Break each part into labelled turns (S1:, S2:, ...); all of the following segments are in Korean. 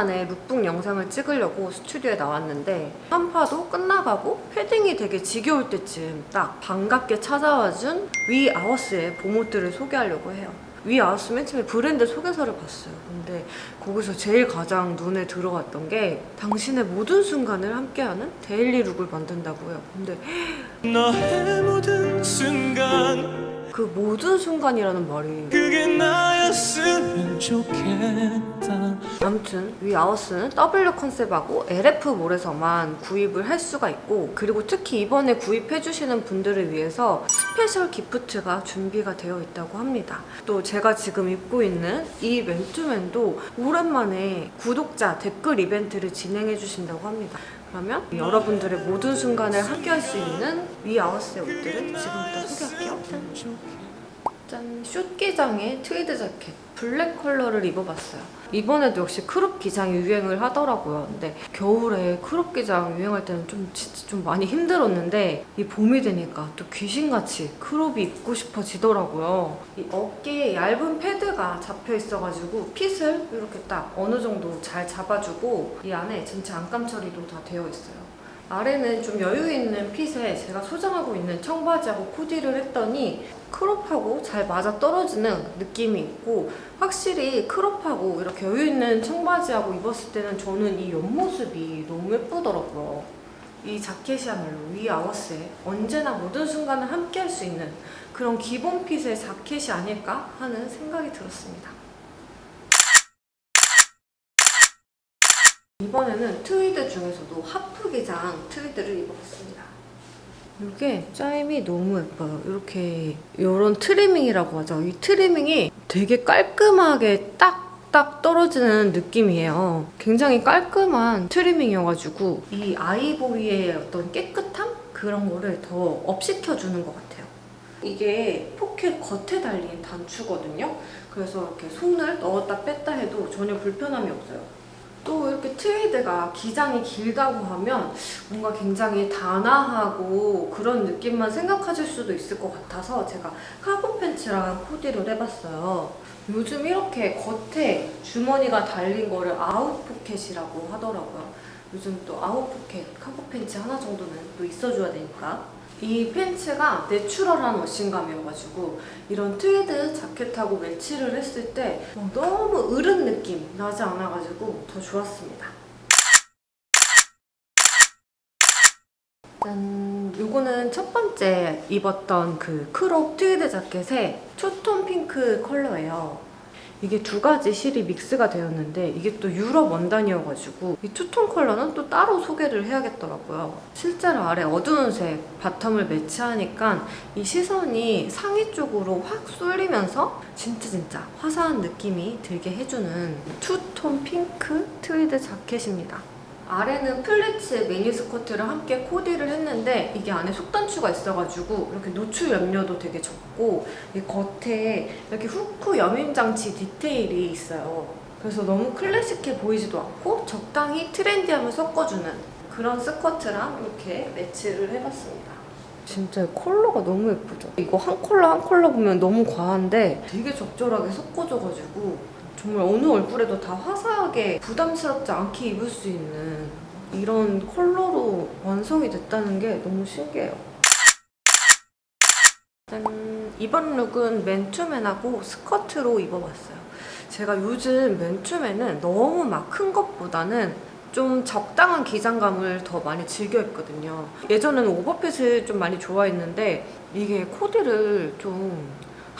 S1: 오랜만에 룩북 영상을 찍으려고 스튜디오에 나왔는데 한파도 끝나가고 패딩이 되게 지겨울 때쯤 딱 반갑게 찾아와준 위 아워스의 봄옷들을 소개하려고 해요. 위 아워스 맨 처음에 브랜드 소개서를 봤어요. 근데 거기서 제일 가장 눈에 들어갔던 게 당신의 모든 순간을 함께하는 데일리 룩을 만든다고요. 근데
S2: 너의 모든 순간
S1: 그 모든 순간이라는 말이
S2: 그게 나였으면 좋겠다
S1: 아무튼 위 아워스는 W 컨셉하고 LF몰에서만 구입을 할 수가 있고 그리고 특히 이번에 구입해주시는 분들을 위해서 스페셜 기프트가 준비가 되어 있다고 합니다. 또 제가 지금 입고 있는 이 맨투맨도 오랜만에 구독자 댓글 이벤트를 진행해 주신다고 합니다. 그러면 여러분들의 모든 순간을 함께 할 수 있는 위 아워스의 옷들을 지금부터 소개할게요. 짠! 숏 기장의 트위드 자켓 블랙 컬러를 입어봤어요. 이번에도 역시 크롭 기장이 유행을 하더라고요. 근데 겨울에 크롭 기장 유행할 때는 좀 진짜 좀 많이 힘들었는데 이 봄이 되니까 또 귀신같이 크롭이 입고 싶어지더라고요. 이 어깨에 얇은 패드가 잡혀 있어가지고 핏을 이렇게 딱 어느 정도 잘 잡아주고 이 안에 전체 안감 처리도 다 되어 있어요. 아래는 좀 여유 있는 핏에 제가 소장하고 있는 청바지하고 코디를 했더니 크롭하고 잘 맞아 떨어지는 느낌이 있고 확실히 크롭하고 이렇게 여유 있는 청바지하고 입었을 때는 저는 이 옆모습이 너무 예쁘더라고요. 이 자켓이야말로 위 아워스에 언제나 모든 순간을 함께 할 수 있는 그런 기본 핏의 자켓이 아닐까 하는 생각이 들었습니다. 이번에는 트위드 중에서도 하프 기장 트위드를 입어봤습니다. 이게 짜임이 너무 예뻐요. 이렇게 이런 트리밍이라고 하죠. 이 트리밍이 되게 깔끔하게 딱딱 떨어지는 느낌이에요. 굉장히 깔끔한 트리밍이어가지고 이 아이보리의 어떤 깨끗함 그런 거를 더 업시켜주는 것 같아요. 이게 포켓 겉에 달린 단추거든요. 그래서 이렇게 손을 넣었다 뺐다 해도 전혀 불편함이 없어요. 또 이렇게 트위드가 기장이 길다고 하면 뭔가 굉장히 단아하고 그런 느낌만 생각하실 수도 있을 것 같아서 제가 카본 팬츠랑 코디를 해봤어요. 요즘 이렇게 겉에 주머니가 달린 거를 아웃 포켓이라고 하더라고요. 요즘 또 아웃 포켓 카본 팬츠 하나 정도는 또 있어줘야 되니까. 이 팬츠가 내추럴한 워싱감이어가지고 이런 트위드 자켓하고 매치를 했을 때 어, 너무 으른 느낌 나지 않아가지고 더 좋았습니다. 짠! 요거는 첫 번째 입었던 그 크롭 트위드 자켓의 투톤 핑크 컬러예요. 이게 두 가지 실이 믹스가 되었는데 이게 또 유럽 원단이어가지고 이 투톤 컬러는 또 따로 소개를 해야겠더라고요. 실제로 아래 어두운 색 바텀을 매치하니까 이 시선이 상의 쪽으로 확 쏠리면서 진짜 진짜 화사한 느낌이 들게 해주는 투톤 핑크 트위드 자켓입니다. 아래는 플리츠 미니 스커트를 함께 코디를 했는데 이게 안에 속단추가 있어가지고 이렇게 노출 염료도 되게 적고 이 겉에 이렇게 후크 여민 장치 디테일이 있어요. 그래서 너무 클래식해 보이지도 않고 적당히 트렌디함을 섞어주는 그런 스커트랑 이렇게 매치를 해봤습니다. 진짜 컬러가 너무 예쁘죠? 이거 한 컬러 한 컬러 보면 너무 과한데 되게 적절하게 섞어져가지고 정말 어느 얼굴에도 다 화사하게 부담스럽지 않게 입을 수 있는 이런 컬러로 완성이 됐다는 게 너무 신기해요. 짠! 이번 룩은 맨투맨하고 스커트로 입어봤어요. 제가 요즘 맨투맨은 너무 막 큰 것보다는 좀 적당한 기장감을 더 많이 즐겨 입거든요. 예전에는 오버핏을 좀 많이 좋아했는데 이게 코디를 좀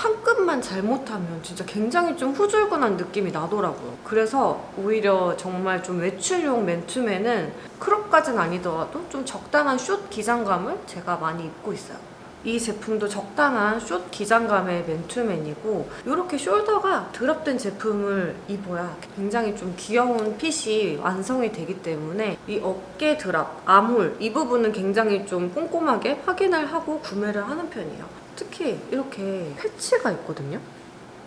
S1: 한 끗만 잘못하면 진짜 굉장히 좀 후줄근한 느낌이 나더라고요. 그래서 오히려 정말 좀 외출용 맨투맨은 크롭까지는 아니더라도 좀 적당한 숏 기장감을 제가 많이 입고 있어요. 이 제품도 적당한 숏 기장감의 맨투맨이고 이렇게 숄더가 드랍된 제품을 입어야 굉장히 좀 귀여운 핏이 완성이 되기 때문에 이 어깨 드랍, 아몰 이 부분은 굉장히 좀 꼼꼼하게 확인을 하고 구매를 하는 편이에요. 특히 이렇게 패치가 있거든요.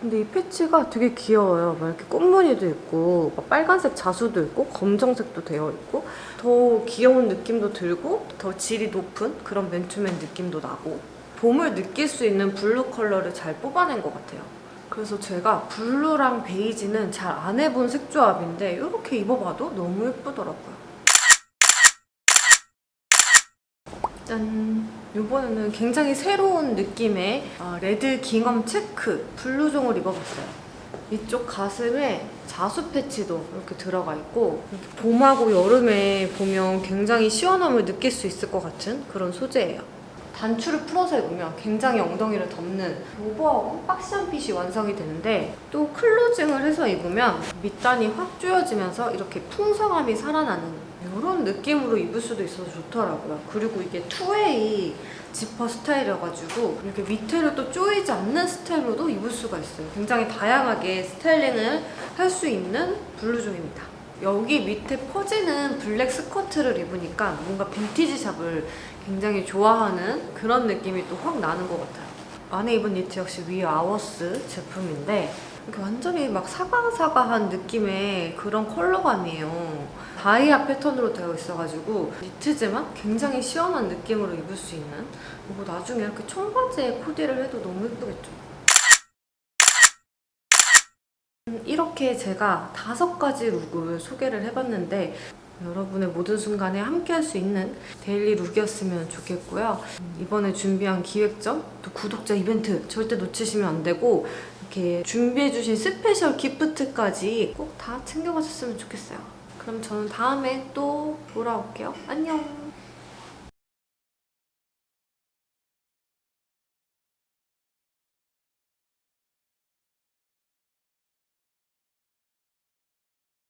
S1: 근데 이 패치가 되게 귀여워요. 막 이렇게 꽃무늬도 있고, 막 빨간색 자수도 있고, 검정색도 되어 있고, 더 귀여운 느낌도 들고, 더 질이 높은 그런 맨투맨 느낌도 나고, 봄을 느낄 수 있는 블루 컬러를 잘 뽑아낸 것 같아요. 그래서 제가 블루랑 베이지는 잘 안 해본 색조합인데 이렇게 입어봐도 너무 예쁘더라고요. 짠! 이번에는 굉장히 새로운 느낌의 아, 레드 깅엄 체크 블루종을 입어봤어요. 이쪽 가슴에 자수 패치도 이렇게 들어가 있고 봄하고 여름에 보면 굉장히 시원함을 느낄 수 있을 것 같은 그런 소재예요. 단추를 풀어서 입으면 굉장히 엉덩이를 덮는 오버하고 박시한 핏이 완성이 되는데 또 클로징을 해서 입으면 밑단이 확 조여지면서 이렇게 풍성함이 살아나는 이런 느낌으로 입을 수도 있어서 좋더라고요. 그리고 이게 투웨이 지퍼 스타일이어가지고 이렇게 밑에를 또 조이지 않는 스타일로도 입을 수가 있어요. 굉장히 다양하게 스타일링을 할 수 있는 블루종입니다. 여기 밑에 퍼지는 블랙 스커트를 입으니까 뭔가 빈티지 샵을 굉장히 좋아하는 그런 느낌이 또 확 나는 것 같아요. 안에 입은 니트 역시 위 아워스 제품인데 이렇게 완전히 막 사과사과한 느낌의 그런 컬러감이에요. 다이아 패턴으로 되어 있어가지고 니트지만 굉장히 시원한 느낌으로 입을 수 있는 이거 나중에 이렇게 청바지에 코디를 해도 너무 예쁘겠죠. 음, 이렇게 제가 다섯 가지 룩을 소개를 해봤는데 여러분의 모든 순간에 함께 할 수 있는 데일리 룩이었으면 좋겠고요. 음, 이번에 준비한 기획점, 또 구독자 이벤트 절대 놓치시면 안 되고 이렇게 준비해주신 스페셜 기프트까지 꼭 다 챙겨가셨으면 좋겠어요. 그럼 저는 다음에 또 돌아올게요. 안녕!